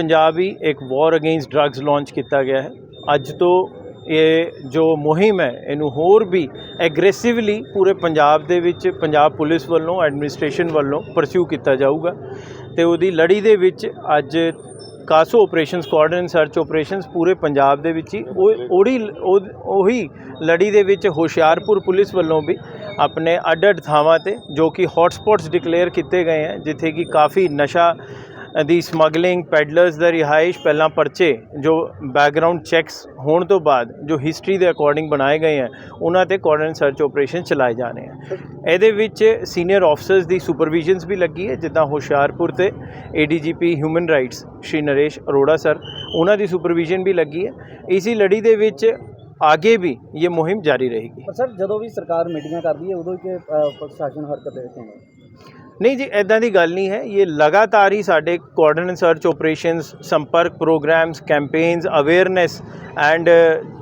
ਪੰਜਾਬ ਹੀ ਇੱਕ ਵਾਰ against drugs launch ਕੀਤਾ ਗਿਆ ਹੈ। ਅੱਜ ਤੋਂ ਇਹ ਜੋ ਮੁਹਿੰਮ ਹੈ, ਇਹਨੂੰ ਹੋਰ ਵੀ ਐਗਰੈਸਿਵਲੀ ਪੂਰੇ ਪੰਜਾਬ ਦੇ ਵਿੱਚ, ਪੰਜਾਬ ਪੁਲਿਸ ਵੱਲੋਂ ਐਡਮਿਨਿਸਟ੍ਰੇਸ਼ਨ ਵੱਲੋਂ ਪਰਸਿਊ ਕੀਤਾ ਜਾਊਗਾ। ਤੇ ਉਹਦੀ ਲੜੀ ਦੇ ਵਿੱਚ ਅੱਜ CASO operations coordinate search operations ਪੂਰੇ ਪੰਜਾਬ ਦੇ ਵਿੱਚ ਹੀ, ਉਹ ਉਹਦੀ ਉਹ- ਉਹੀ ਲੜੀ ਦੇ ਵਿੱਚ ਹੁਸ਼ਿਆਰਪੁਰ ਪੁਲਿਸ ਵੱਲੋਂ ਵੀ ਆਪਣੇ ਅੱਡ ਅੱਡ ਥਾਵਾਂ ਤੇ ਜੋ ਕਿ ਹੌਟਸਪੌਟਸ ਡਿਕਲੇਅਰ ਕੀਤੇ ਗਏ ਹੈ, ਜਿੱਥੇ ਕਿ ਕਾਫੀ ਨਸ਼ਾ ਦੀ ਸਮਗਲਿੰਗ ਪੈਡਲਰਸ ਦਾ ਰਿਹਾਇਸ਼ ਪਹਿਲਾਂ ਪਰਚੇ ਜੋ ਬੈਕਗ੍ਰਾਉਂਡ ਚੈੱਕਸ ਹੋਣ ਤੋਂ ਬਾਅਦ ਜੋ ਹਿਸਟਰੀ ਦੇ ਅਕੋਰਡਿੰਗ ਬਣਾਏ ਗਏ ਹੈ ਉਹਨਾਂ ਤੇ ਕੋਆਰਡੀਨੇਟ ਸਰਚ ਆਪਰੇਸ਼ਨ ਚਲਾਏ ਜਾਣੇ ਹੈ। ਇਹਦੇ ਵਿੱਚ ਸੀਨੀਅਰ ਆਫਸਰਸ ਦੀ ਸੁਪਰਵਿਜ਼ਨਸ ਵੀ ਲੱਗੀ ਹੈ ਜਿੱਦਾਂ ਹੁਸ਼ਿਆਰਪੁਰ ਤੇ ADGP human rights Shri Naresh Arora sir ਉਹਨਾਂ ਦੀ ਸੁਪਰਵਿਜ਼ਨ ਵੀ ਲੱਗੀ ਹੈ। ਇਸੀ ਲੜੀ ਦੇ ਵਿੱਚ ਆਗੇ ਵੀ ਇਹ ਮੁਹਿੰਮ ਜਾਰੀ ਰਹੇਗੀ। ਪਰ ਸਰ ਜਦੋਂ ਵੀ ਸਰਕਾਰ ਮੀਟਿੰਗਾਂ ਕਰਦੀ ਹੈ ਉਦੋਂ ਹੀ ਕਿ ਅ, ਪ੍ਰਸ਼ਾਸਨ ਹਰਕਤ ਦੇਖਦੇ ਨਹੀਂ ਜੀ ਐਦਾਂ ਦੀ ਗੱਲ ਨਹੀਂ ਹੈ। ਇਹ ਲਗਾਤਾਰ ਹੀ ਸਾਡੇ ਕੋਆਰਡੀਨੇਟ ਸਰਚ ਆਪਰੇਸ਼ਨਸ ਸੰਪਰਕ ਪ੍ਰੋਗਰਾਮਸ ਕੈਂਪੇਨਸ ਅਵੇਅਰਨੈਸ ਐਂਡ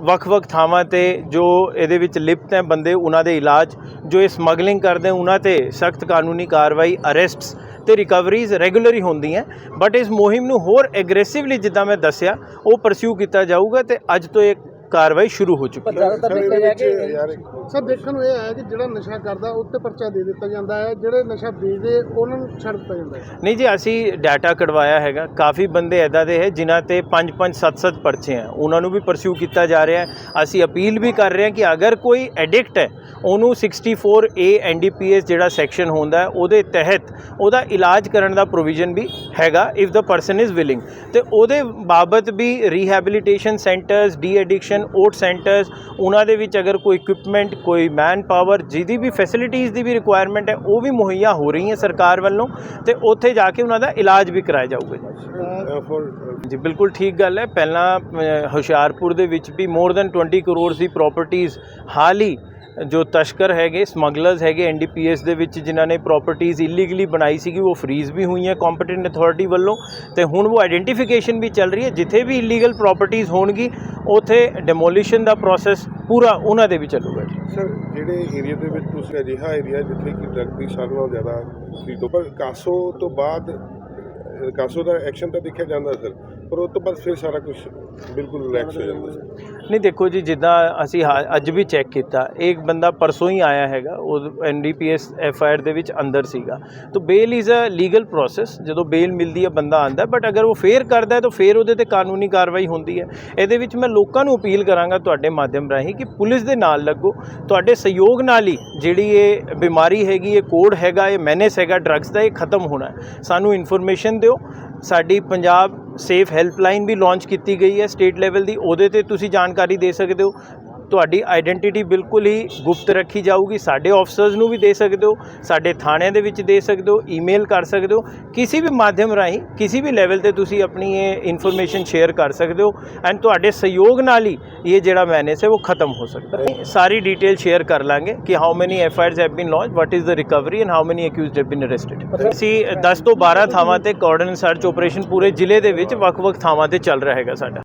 ਵੱਖ-ਵੱਖ ਥਾਵਾਂ ਤੇ ਜੋ ਇਹਦੇ ਵਿੱਚ ਲਿਪਤ ਹੈ ਬੰਦੇ, ਉਹਨਾਂ ਦੇ ਇਲਾਜ, ਜੋ ਇਹ ਸਮਗਲਿੰਗ ਕਰਦੇ, ਉਹਨਾਂ ਤੇ ਸਖਤ ਕਾਨੂੰਨੀ ਕਾਰਵਾਈ ਅਰੈਸਟਸ ਤੇ ਰਿਕਵਰੀਜ਼ ਰੈਗੂਲਰੀ ਹੁੰਦੀਆਂ ਬਟ ਇਸ ਮੁਹਿੰਮ ਨੂੰ ਹੋਰ ਐਗਰੈਸਿਵਲੀ ਜਿੱਦਾਂ ਮੈਂ ਦੱਸਿਆ, ਉਹ ਪਰਸਿਊ ਕੀਤਾ ਜਾਊਗਾ ਤੇ ਅੱਜ ਤੋਂ ਇਹ ਕਾਰਵਾਈ ਸ਼ੁਰੂ ਹੋ ਚੁੱਕੀ ਹੈ। ਜ਼ਿਆਦਾਤਰ ਦੇਖਿਆ ਗਿਆ ਕਿ ਸਰ ਦੇਖਣ ਨੂੰ ਇਹ ਆਇਆ ਕਿ ਜਿਹੜਾ ਨਸ਼ਾ ਕਰਦਾ ਉਹ ਤੇ ਪਰਚਾ ਦੇ ਦਿੱਤਾ ਜਾਂਦਾ ਹੈ। ਜਿਹੜੇ ਨਸ਼ਾ ਵੇਚਦੇ ਉਹਨਾਂ ਨੂੰ ਛੱਡ ਦਿੱਤਾ ਜਾਂਦਾ ਹੈ। ਨਹੀਂ ਜੀ ਅਸੀਂ ਡਾਟਾ ਕਢਵਾਇਆ ਹੈਗਾ। ਕਾਫੀ ਬੰਦੇ ਐਦਾਂ ਦੇ ਹੈ ਜਿਨ੍ਹਾਂ ਤੇ 5-5 7-7 ਪਰਚੇ ਹੈ। ਉਹਨਾਂ ਨੂੰ ਵੀ ਪਰਸਿਊ ਕੀਤਾ ਜਾ ਰਿਹਾ ਹੈ। ਅਸੀਂ ਅਪੀਲ ਵੀ ਕਰ ਰਹੇ ਹਾਂ ਕਿ ਅਗਰ ਕੋਈ ਐਡਿਕਟ ਹੈ ਉਹਨੂੰ 64A ਐਨਡੀਪੀਐਸ ਜਿਹੜਾ ਸੈਕਸ਼ਨ ਹੁੰਦਾ ਹੈ ਉਹਦੇ ਤਹਿਤ ਉਹਦਾ ਇਲਾਜ ਕਰਨ ਦਾ ਪ੍ਰੋਵੀਜ਼ਨ ਵੀ ਹੈਗਾ if the person is willing ਤੇ ਉਹਦੇ ਬਾਬਤ ਵੀ rehabilitation centres de addiction OAT centres ਉਹਨਾਂ ਦੇ ਵਿੱਚ ਅਗਰ ਕੋਈ ਇਕਵਿਪਮੈਂਟ ਕੋਈ ਮੈਨ ਪਾਵਰ ਜਿਹਦੀ ਵੀ ਫੈਸਿਲਿਟੀਜ਼ ਦੀ ਵੀ ਰਿਕੁਆਇਰਮੈਂਟ ਹੈ ਉਹ ਵੀ ਮੁਹੱਈਆ ਹੋ ਰਹੀ ਹੈ ਸਰਕਾਰ ਵੱਲੋਂ ਤੇ ਉੱਥੇ ਜਾ ਕੇ ਉਹਨਾਂ ਦਾ ਇਲਾਜ ਵੀ ਕਰਾਇਆ ਜਾਊਗਾ ਜੀ। ਬਿਲਕੁਲ ਠੀਕ ਗੱਲ ਹੈ। ਪਹਿਲਾਂ ਹੁਸ਼ਿਆਰਪੁਰ ਦੇ ਵਿੱਚ ਵੀ ਮੋਰ ਦੈਨ 20 ਕਰੋੜ ਦੀ ਪ੍ਰਾਪਰਟੀਆਂ ਹਾਲ ਹੀ ਜੋ ਤਸਕਰ ਹੈਗੇ ਸਮਗਲਰਸ ਹੈਗੇ ਐਨਡੀਪੀਐਸ ਦੇ ਵਿੱਚ ਜਿਨ੍ਹਾਂ ਨੇ ਪ੍ਰਾਪਰਟੀਆਂ ਇਲੀਗਲੀ ਬਣਾਈ ਸੀਗੀ ਉਹ ਫਰੀਜ਼ ਵੀ ਹੋਈਆਂ ਕੰਪੀਟੈਂਟ ਅਥਾਰਟੀ ਵੱਲੋਂ ਤੇ ਹੁਣ ਉਹ ਆਇਡੈਂਟੀਫਿਕੇਸ਼ਨ ਵੀ ਚੱਲ ਰਹੀ ਹੈ ਜਿੱਥੇ ਵੀ ਇਲੀਗਲ ਪ੍ਰਾਪਰਟੀਆਂ ਹੋਣਗੀ ਉਥੇ ਡੈਮੋਲੀਸ਼ਨ ਦਾ ਪ੍ਰੋਸੈਸ ਪੂਰਾ ਉਹਨਾਂ ਦੇ ਵੀ ਚੱਲੂਗਾ ਜੀ। ਸਰ, ਜਿਹੜੇ ਏਰੀਆ ਦੇ ਵਿੱਚ ਤੁਸੀਂ ਅਜਿਹਾ ਏਰੀਆ ਜਿੱਥੇ ਕਿ ਡਰੱਗ ਦੀ ਸਾਰਿਆਂ ਨਾਲੋਂ ਜ਼ਿਆਦਾ ਖਰੀਦੋ ਪਰ ਕਾਸੋ ਤੋਂ ਬਾਅਦ ਕਾਸੋ ਦਾ ਐਕਸ਼ਨ ਤਾਂ ਦੇਖਿਆ ਜਾਂਦਾ ਸਰ? ਪਰ ਉਹ ਤੋਂ ਬਾਅਦ ਫਿਰ ਸਾਰਾ ਕੁਝ ਬਿਲਕੁਲ ਰਿਲੈਕਸ ਹੋ ਜਾਂਦਾ ਸਰ ਨਹੀਂ, ਦੇਖੋ ਜੀ, ਜਿੱਦਾਂ ਅਸੀਂ ਹਾ- ਅੱਜ ਵੀ ਚੈੱਕ ਕੀਤਾ ਇੱਕ ਬੰਦਾ ਪਰਸੋਂ ਹੀ ਆਇਆ ਹੈਗਾ, ਉਹ ਐਨਡੀਪੀਐਸ ਐਫਆਈਆਰ ਦੇ ਵਿੱਚ ਅੰਦਰ ਸੀਗਾ। ਤਾਂ bail is a legal process ਜਦੋਂ ਬੇਲ ਮਿਲਦੀ ਹੈ, ਬੰਦਾ ਆਂਦਾ ਬਟ ਅਗਰ ਉਹ ਫੇਰ ਕਰਦਾ ਹੈ, ਤਾਂ ਫੇਰ ਉਹਦੇ ਤੇ ਕਾਨੂੰਨੀ ਕਾਰਵਾਈ ਹੁੰਦੀ ਹੈ। ਇਹਦੇ ਵਿੱਚ ਮੈਂ ਲੋਕਾਂ ਨੂੰ ਅਪੀਲ ਕਰਾਂਗਾ ਤੁਹਾਡੇ ਮਾਧਿਅਮ ਰਾਹੀਂ ਕਿ ਪੁਲਿਸ ਦੇ ਨਾਲ ਲੱਗੋ, ਤੁਹਾਡੇ ਸਹਿਯੋਗ ਨਾਲ ਹੀ ਜਿਹੜੀ ਇਹ ਬਿਮਾਰੀ ਹੈਗੀ, ਇਹ ਕੋਡ ਹੈਗਾ, ਇਹ ਮੈਨੇਸ ਹੈਗਾ ਡਰੱਗਸ ਦਾ, ਇਹ ਖਤਮ ਹੋਣਾ ਹੈ। ਸਾਨੂੰ ਇਨਫੋਰਮੇਸ਼ਨ ਦਿਓ, ਸਾਡੀ ਪੰਜਾਬ ਸੇਫ ਹੈਲਪਲਾਈਨ ਵੀ ਲਾਂਚ ਕੀਤੀ ਗਈ ਹੈ ਸਟੇਟ ਲੈਵਲ ਦੀ, ਉਹਦੇ ਤੇ ਤੁਸੀਂ ਜਾਣਕਾਰੀ ਦੇ ਸਕਦੇ ਹੋ। ਤੁਹਾਡੀ ਆਇਡੈਂਟੀਟੀ ਬਿਲਕੁਲ ਹੀ ਗੁਪਤ ਰੱਖੀ ਜਾਊਗੀ। ਸਾਡੇ ਆਫਸਰਸ ਨੂੰ ਵੀ ਦੇ ਸਕਦੇ ਹੋ, ਸਾਡੇ ਥਾਣਿਆਂ ਦੇ ਵਿੱਚ ਦੇ ਸਕਦੇ ਹੋ ਈਮੇਲ ਕਰ ਸਕਦੇ ਹੋ। ਕਿਸੇ ਵੀ ਮਾਧਿਅਮ ਰਾਹੀਂ, ਕਿਸੇ ਵੀ ਲੈਵਲ ਤੇ ਤੁਸੀਂ ਆਪਣੀ ਇਹ ਇਨਫੋਰਮੇਸ਼ਨ ਸ਼ੇਅਰ ਕਰ ਸਕਦੇ ਹੋ। ਐਂਡ ਤੁਹਾਡੇ ਸਹਿਯੋਗ ਨਾਲ ਹੀ ਇਹ ਜਿਹੜਾ ਮੈਨੇਸ ਹੈ, ਉਹ ਖਤਮ ਹੋ ਸਕਦਾ ਹੈ। ਸਾਰੀ ਡਿਟੇਲ ਸ਼ੇਅਰ ਕਰ ਲਾਂਗੇ ਕਿ how many F IRs have been launch what is the recovery and how many accused have been arrested ਅਸੀਂ 10 ਤੋਂ 12 ਥਾਵਾਂ ਤੇ ਕੋਆਰਡੀਨੇਟ ਸਰਚ ਆਪਰੇਸ਼ਨ ਪੂਰੇ ਜ਼ਿਲ੍ਹੇ ਦੇ ਵਿੱਚ ਵੱਖ-ਵੱਖ ਥਾਵਾਂ ਤੇ ਚੱਲ ਰਿਹਾ ਹੈਗਾ ਸਾਡਾ।